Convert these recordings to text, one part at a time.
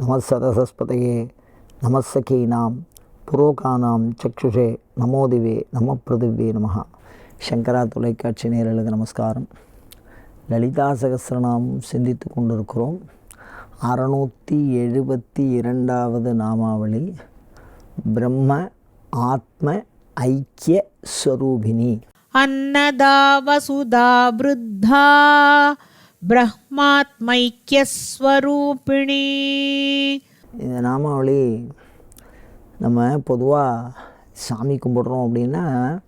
நமசரசஸ்பதையே நமசகீனாம் புரோகானாம் சக்ஷுஷே நமோதிவே நம பிருதிவே நமகா சங்கரா தொலைக்காட்சி நேரலுக்கு நமஸ்காரம். லலிதா சகசிரநாமம் சிந்தித்து கொண்டிருக்கிறோம். அறநூற்றி எழுபத்தி இரண்டாவது நாமாவளி. பிரம்ம ஆத்ம ஐக்கிய ஸ்வரூபிணி அன்னதா வசுதா விருத்தா. பிரம்மாத்மைக்கியஸ்வரூபிணி. இந்த நாமாவளி நம்ம பொதுவாக சாமி கும்பிட்றோம் அப்படின்னா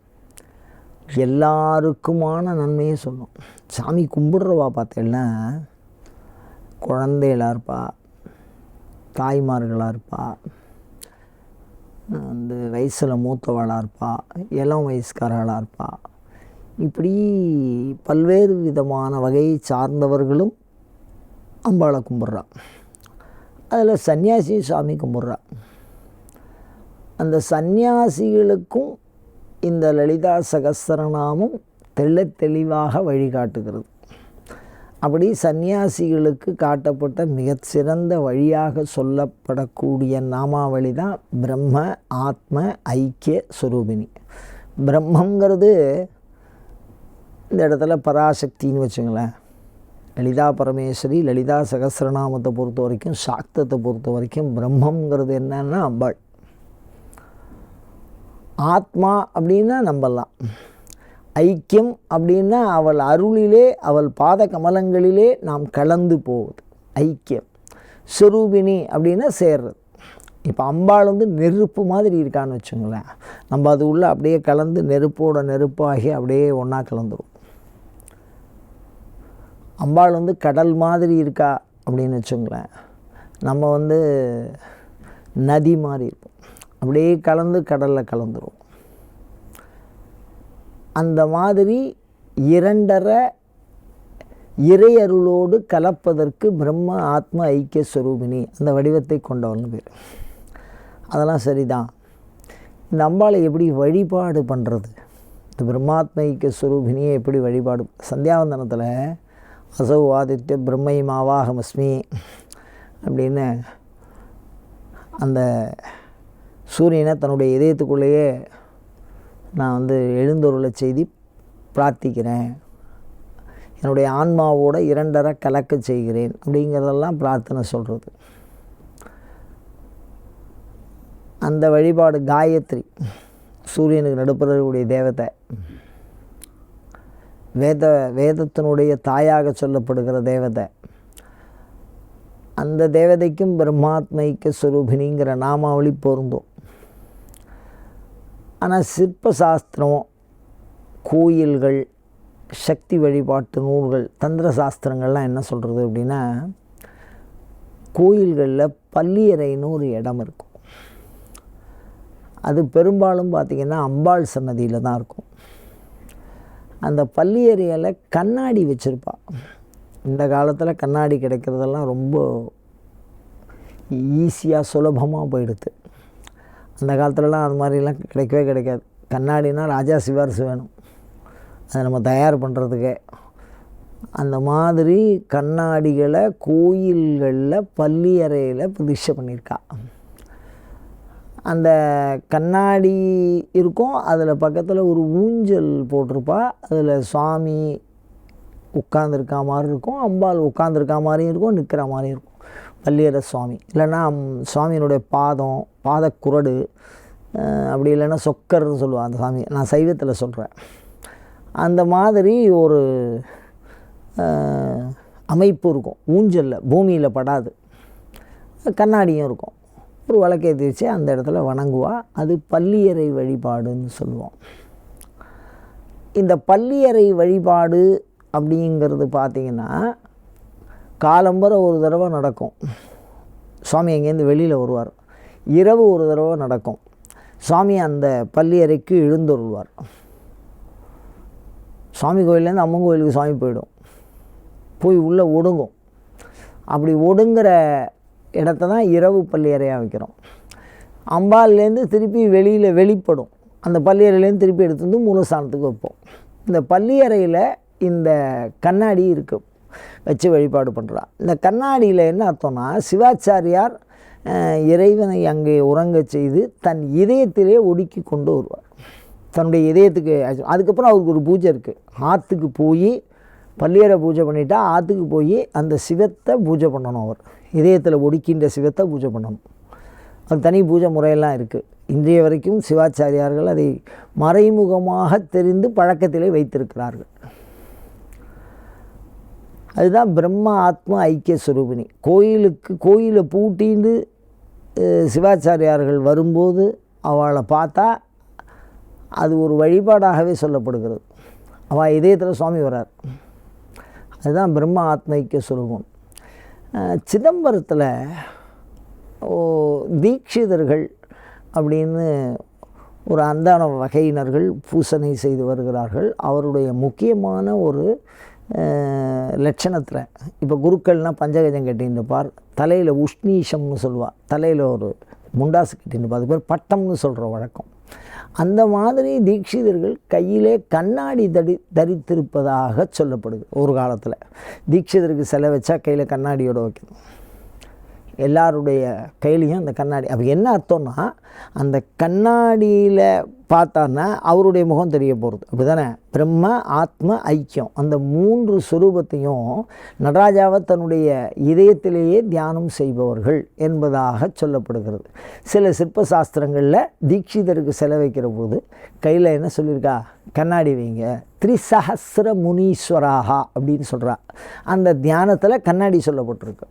எல்லாருக்குமான நன்மையை சொல்லும். சாமி கும்பிடுறவா பார்த்தேன்னா குழந்தைகளாக இருப்பா தாய்மார்களாக இருப்பா அந்த வயசில் மூத்தவளாக இருப்பா இளம் வயசுக்காரர்களாக இருப்பாள் இப்படி பல்வேறு விதமான வகையை சார்ந்தவர்களும் அம்பாளை கும்பிட்றா அதில் சன்னியாசி சாமி கும்பிட்றா அந்த சந்நியாசிகளுக்கும் இந்த லலிதா சகஸ்ரநாமம் தெள்ள தெளிவாக வழிகாட்டுகிறது. அப்படி சந்நியாசிகளுக்கு காட்டப்பட்ட மிகச்சிறந்த வழியாக சொல்லப்படக்கூடிய நாமாவளி தான் பிரம்ம ஆத்ம ஐக்கிய சுரூபிணி. பிரம்மங்கிறது இந்த இடத்துல பராசக்தின்னு வச்சுங்களேன். லலிதா பரமேஸ்வரி லலிதா சகசிரநாமத்தை பொறுத்த வரைக்கும் சாக்தத்தை பொறுத்த வரைக்கும் பிரம்மங்கிறது என்னன்னா அம்பாள் ஆத்மா அப்படின்னா நம்பலாம். ஐக்கியம் அப்படின்னா அவள் அருளிலே அவள் பாத கமலங்களிலே நாம் கலந்து போவது. ஐக்கியம். சுரூபிணி அப்படின்னா சேர்றது. இப்போ அம்பாள் வந்து நெருப்பு மாதிரி இருக்கான்னு வச்சுங்களேன். நம்ம அது உள்ள அப்படியே கலந்து நெருப்போட நெருப்பாகி அப்படியே ஒன்றா கலந்துடும் அம்பாள் வந்து கடல் மாதிரி இருக்கா அப்படின்னு வச்சுங்களேன். நம்ம வந்து நதி மாதிரி இருப்போம். அப்படியே கலந்து கடலில் கலந்துருவோம். அந்த மாதிரி இரண்டரை இறையருளோடு கலப்பதற்கு பிரம்ம ஆத்ம ஐக்கிய ஸ்வரூபிணி அந்த வடிவத்தை கொண்டவர்னு பேர் அதெல்லாம் சரிதான். இந்த அம்பாளை எப்படி வழிபாடு பண்ணுறது இந்த பிரம்மாத்ம ஐக்கிய சுரூபிணியை எப்படி வழிபாடு? சந்தியாவந்தனத்தில் அசௌ ஆதித்ய பிரம்மை மாவாகமஸ்மி அப்படின்னு அந்த சூரியனை தன்னுடைய இதயத்துக்குள்ளேயே நான் வந்து எழுந்தொருளை செய்தி பிரார்த்திக்கிறேன். என்னுடைய ஆன்மாவோட இரண்டரை கலக்க செய்கிறேன் அப்படிங்கிறதெல்லாம் பிரார்த்தனை சொல்கிறது அந்த வழிபாடு காயத்ரி சூரியனுக்கு நடுப்புறக்கூடிய தேவத்தை வேத வேதத்தினுடைய தாயாக சொல்லப்படுகிற தேவதை. அந்த தேவதைக்கும் பிரம்மாத்மைக்கு சுரூபினிங்கிற நாமாவளி பொருந்தும். ஆனால் சிற்ப சாஸ்திரம் கோயில்கள் சக்தி வழிபாட்டு நூல்கள் தந்திர சாஸ்திரங்கள்லாம் என்ன சொல்கிறது அப்படின்னா கோயில்களில் பள்ளியறைன்னு ஒரு இடம் இருக்கும். அது பெரும்பாலும் பார்த்திங்கன்னா அம்பாள் சன்னதியில் தான் இருக்கும். அந்த பள்ளியறையில் கண்ணாடி வச்சுருப்பா. இந்த காலத்தில் கண்ணாடி கிடைக்கிறதெல்லாம் ரொம்ப ஈஸியாக சுலபமாக போயிடுது. அந்த காலத்துலலாம் அது மாதிரிலாம் கிடைக்கவே கிடைக்காது. கண்ணாடினா ராஜா சிவாரிசு வேணும். அதை நம்ம தயார் பண்ணுறதுக்கே அந்த மாதிரி கண்ணாடிகளை கோயில்களில் பள்ளி அறையில் பிரதிஷ்டை பண்ணியிருக்கா. அந்த கண்ணாடி இருக்கும் அதில் பக்கத்தில் ஒரு ஊஞ்சல் போட்டிருப்பா. அதில் சுவாமி உட்காந்துருக்கா மாதிரி இருக்கும் அம்பாள் உட்காந்துருக்கா மாதிரியும் இருக்கும் நிற்கிற மாதிரியும் இருக்கும். வள்ளியர சுவாமி. இல்லைன்னா சுவாமியினுடைய பாதம் பாதக்குரடு அப்படி இல்லைன்னா சொக்கர்னு சொல்லுவாள் அந்த சாமி. நான் சைவத்தில் சொல்கிறேன் அந்த மாதிரி ஒரு அமைப்பு இருக்கும். ஊஞ்சலில் பூமியில் படாது. கண்ணாடியும் இருக்கும். ஒரு விளக்கேற்றி வச்சு அந்த இடத்துல வணங்குவா. அது பள்ளியறை வழிபாடுன்னு சொல்லுவோம். இந்த பள்ளியறை வழிபாடு அப்படிங்கிறது பார்த்திங்கன்னா காலம்பர ஒரு தடவை நடக்கும். சுவாமி அங்கேருந்து வெளியில் வருவார். இரவு ஒரு தடவை நடக்கும். சுவாமி அந்த பள்ளியறைக்கு எழுந்தருள்வார். சுவாமி கோயிலேருந்து அம்மன் கோயிலுக்கு சுவாமி போயிடும். போய் உள்ளே ஒடுங்கும். அப்படி ஒடுங்கிற இடத்த தான் இரவு பள்ளியறையாக வைக்கிறோம். அம்பாள்லேருந்து திருப்பி வெளியில் வெளிப்படும். அந்த பள்ளியறையிலேருந்து திருப்பி எடுத்து வந்து மூலஸ்தானத்துக்கு வைப்போம். இந்த பள்ளியறையில் இந்த கண்ணாடி இருக்குது வச்சு வழிபாடு பண்ணுறா இந்த கண்ணாடியில் என்ன அர்த்தம்னா சிவாச்சாரியார் இறைவனை அங்கே உறங்க செய்து தன் இதயத்திலே ஒடுக்கி கொண்டு வருவார். தன்னுடைய இதயத்துக்கு அதுக்கப்புறம் அவருக்கு ஒரு பூஜை இருக்குது ஆற்றுக்கு போய் பள்ளியறை பூஜை பண்ணிட்டா ஆற்றுக்கு போய் அந்த சிவத்தை பூஜை பண்ணணும் அவர். இதயத்தில் ஒடுக்கின்ற சிவத்தை பூஜை பண்ணணும். அது தனி பூஜை முறையெல்லாம் இருக்குது இன்றைய வரைக்கும் சிவாச்சாரியார்கள் அதை மறைமுகமாக தெரிந்து பழக்கத்திலே வைத்திருக்கிறார்கள். அதுதான் பிரம்ம ஆத்ம ஐக்கிய சுரூபிணி. கோயிலுக்கு கோயிலை பூட்டின்னு சிவாச்சாரியார்கள் வரும்போது அவளை பார்த்தா அது ஒரு வழிபாடாகவே சொல்லப்படுகிறது. அவள் இதயத்தில் சுவாமி வரார் அதுதான் பிரம்ம ஆத்ம ஐக்கிய சுரூபம். சிதம்பரத்தில் ஓ தீட்சிதர்கள் அப்படின்னு ஒரு அந்தான வகையினர்கள் பூசனை செய்து வருகிறார்கள். அவருடைய முக்கியமான ஒரு லட்சணத்தில் இப்போ குருக்கள்னால் பஞ்சகஜம் கட்டின்னுப்பார் தலையில் உஷ்ணீஷம்னு சொல்லுவாள் தலையில் ஒரு முண்டாசு கட்டின்னுப்பார் அது பேர் பட்டம்னு சொல்கிற வழக்கம். அந்த மாதிரி தீட்சிதர்கள் கையிலே கண்ணாடி தடி தரித்திருப்பதாக சொல்லப்படுது ஒரு காலத்தில். தீட்சிதருக்கு செலவச்சா கையில் கண்ணாடியோட வைக்கணும். எல்லாருடைய கையிலையும் அந்த கண்ணாடி. அப்போ என்ன அர்த்தம்னா அந்த கண்ணாடியில் பார்த்தான்னா அவருடைய முகம் தெரிய போகிறது அப்படி தானே பிரம்ம ஆத்ம ஐக்கியம். அந்த மூன்று சுரூபத்தையும் நடராஜாவை தன்னுடைய இதயத்திலேயே தியானம் செய்பவர்கள் என்பதாக சொல்லப்படுகிறது. சில சிற்ப சாஸ்திரங்களில் தீட்சிதருக்கு செலவைக்கிற போது கையில் என்ன சொல்லியிருக்கா? கண்ணாடி வைங்க. த்ரிசஹஸ்ர முனீஸ்வராகா அப்படின்னு சொல்கிறா அந்த தியானத்தில் கண்ணாடி சொல்லப்பட்டிருக்கு.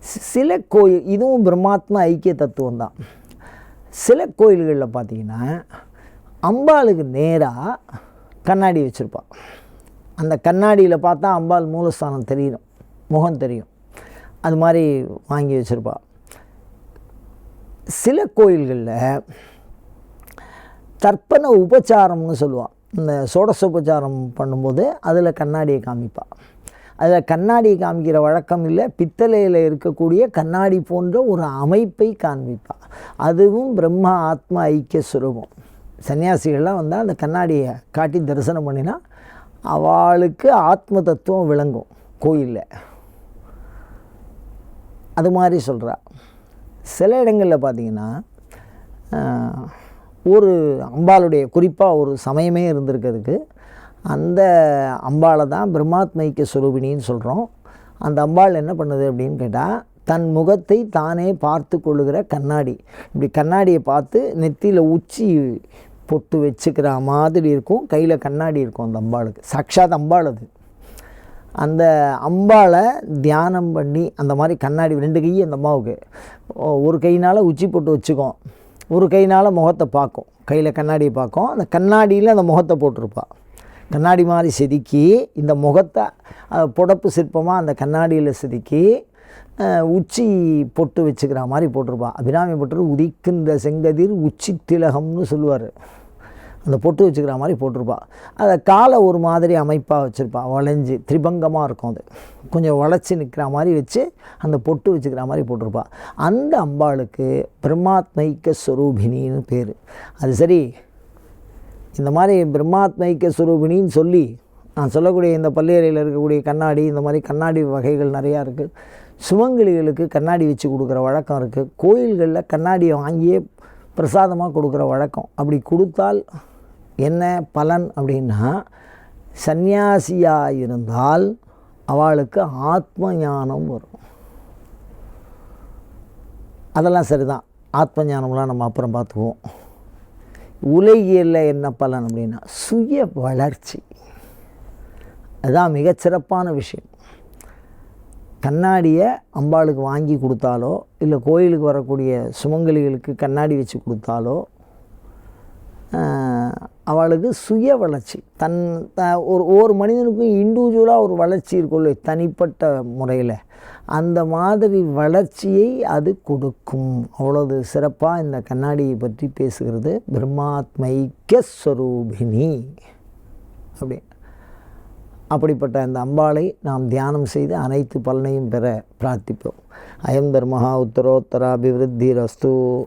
சில கோயில் இதுவும் பிரம்மாத்மா ஐக்கிய தத்துவம் தான் சில கோயில்களில் பார்த்தீங்கன்னா அம்பாளுக்கு நேராக கண்ணாடி வச்சுருப்பா அந்த கண்ணாடியில் பார்த்தா அம்பாள் மூலஸ்தானம் தெரியும் முகம் தெரியும். அது மாதிரி வாங்கி வச்சுருப்பா. சில கோயில்களில் தர்ப்பண உபச்சாரம்னு சொல்லுவாள் இந்த சோடச உபச்சாரம் பண்ணும்போது அதில் கண்ணாடியை காமிப்பாள் அதில் கண்ணாடியை காமிக்கிற வழக்கம் இல்லை. பித்தளையில் இருக்கக்கூடிய கண்ணாடி போன்ற ஒரு அமைப்பை காண்பிப்பாள் அதுவும் பிரம்மா ஆத்ம ஐக்கிய சுரூபம். சன்னியாசிகள்லாம் வந்தால் அந்த கண்ணாடியை காட்டி தரிசனம் பண்ணினா அவளுக்கு ஆத்ம தத்துவம் விளங்கும் கோயிலில். அது மாதிரி சொல்கிறா சில இடங்களில் பார்த்தீங்கன்னா ஒரு அம்பாளுடைய குறிப்பாக ஒரு சமயமே இருந்திருக்கிறதுக்கு. அந்த அம்பாளை தான் பிரம்மாத்மைக்க சுரூபிணின்னு சொல்கிறோம் அந்த அம்பாள் என்ன பண்ணுது அப்படின்னு கேட்டால் தன் முகத்தை தானே பார்த்து கொள்ளுகிற கண்ணாடி. இப்படி கண்ணாடியை பார்த்து நெத்தியில் உச்சி பொட்டு வச்சுக்கிற மாதிரி இருக்கும். கையில் கண்ணாடி இருக்கும் அந்த அம்பாளுக்கு. சாட்சாத் அம்பாள் அது. அந்த அம்பாளை தியானம் பண்ணி அந்த மாதிரி கண்ணாடி ரெண்டு கை அந்த அம்மாவுக்கு. ஓ- ஒரு கையினால் உச்சி போட்டு வச்சுக்கும். ஒரு கையினால் முகத்தை பார்க்கும். கையில் கண்ணாடியை பார்க்கும். அந்த கண்ணாடியில் அந்த முகத்தை போட்டிருப்பாள் கண்ணாடி மாதிரி செதுக்கி இந்த முகத்தை புடப்பு சிற்பமாக அந்த கண்ணாடியில் செதுக்கி உச்சி பொட்டு வச்சுக்கிற மாதிரி போட்டிருப்பாள் அபிராமி பொட்டு உதிக்கின்ற செங்கதிர் உச்சி திலகம்னு சொல்லுவார். அந்த பொட்டு வச்சுக்கிற மாதிரி போட்டிருப்பா. அதை காலை ஒரு மாதிரி அமைப்பாக வச்சுருப்பாள் வளைஞ்சு திரிபங்கமாக இருக்கும் அது. கொஞ்சம் வளைச்சி நிற்கிற மாதிரி வச்சு அந்த பொட்டு வச்சுக்கிற மாதிரி போட்டிருப்பாள் அந்த அம்பாளுக்கு பிரம்மாத்மைக்க ஸ்வரூபினின்னு பேர். அது சரி இந்த மாதிரி பிரம்மாத்மைக்க ஸ்வரூபிணின்னு சொல்லி நான் சொல்லக்கூடிய இந்த பள்ளியறையில் இருக்கக்கூடிய கண்ணாடி இந்த மாதிரி கண்ணாடி வகைகள் நிறையா இருக்குது சுமங்கலிகளுக்கு கண்ணாடி வச்சு கொடுக்குற வழக்கம் இருக்குது கோயில்களில் கண்ணாடியை வாங்கியே பிரசாதமாக கொடுக்குற வழக்கம். அப்படி கொடுத்தால் என்ன பலன் அப்படின்னா சந்நியாசியாக இருந்தால் அவளுக்கு ஆத்ம ஞானம் வரும். அதெல்லாம் சரிதான். ஆத்ம ஞானம்லாம் நம்ம அப்புறம் பார்த்துக்குவோம். உலகியலில் என்ன பலன் அப்படின்னா சுய வளர்ச்சி. அதுதான் மிகச்சிறப்பான விஷயம். கண்ணாடியை அம்பாளுக்கு வாங்கி கொடுத்தாலோ இல்லை கோயிலுக்கு வரக்கூடிய சுமங்கலிகளுக்கு கண்ணாடி வச்சு கொடுத்தாலோ அவளுக்கு சுய வளர்ச்சி. தன் த ஒரு ஒவ்வொரு மனிதனுக்கும் இண்டிவிஜுவலாக ஒரு வளர்ச்சி இருக்குள்ள தனிப்பட்ட முறையில். அந்த மாதிரி வளர்ச்சியை அது கொடுக்கும். அவ்வளவு சிறப்பாக இந்த கண்ணாடியை பற்றி பேசுகிறது பிரம்மாத்மைக்க ஸ்வரூபிணி. அப்படி. அப்படிப்பட்ட அந்த அம்பாளை நாம் தியானம் செய்து அனைத்து பலனையும் பெற பிரார்த்திப்போம். அயம் தர்மஹா உத்தரோத்தராபிவிருத்தி ரஸ்து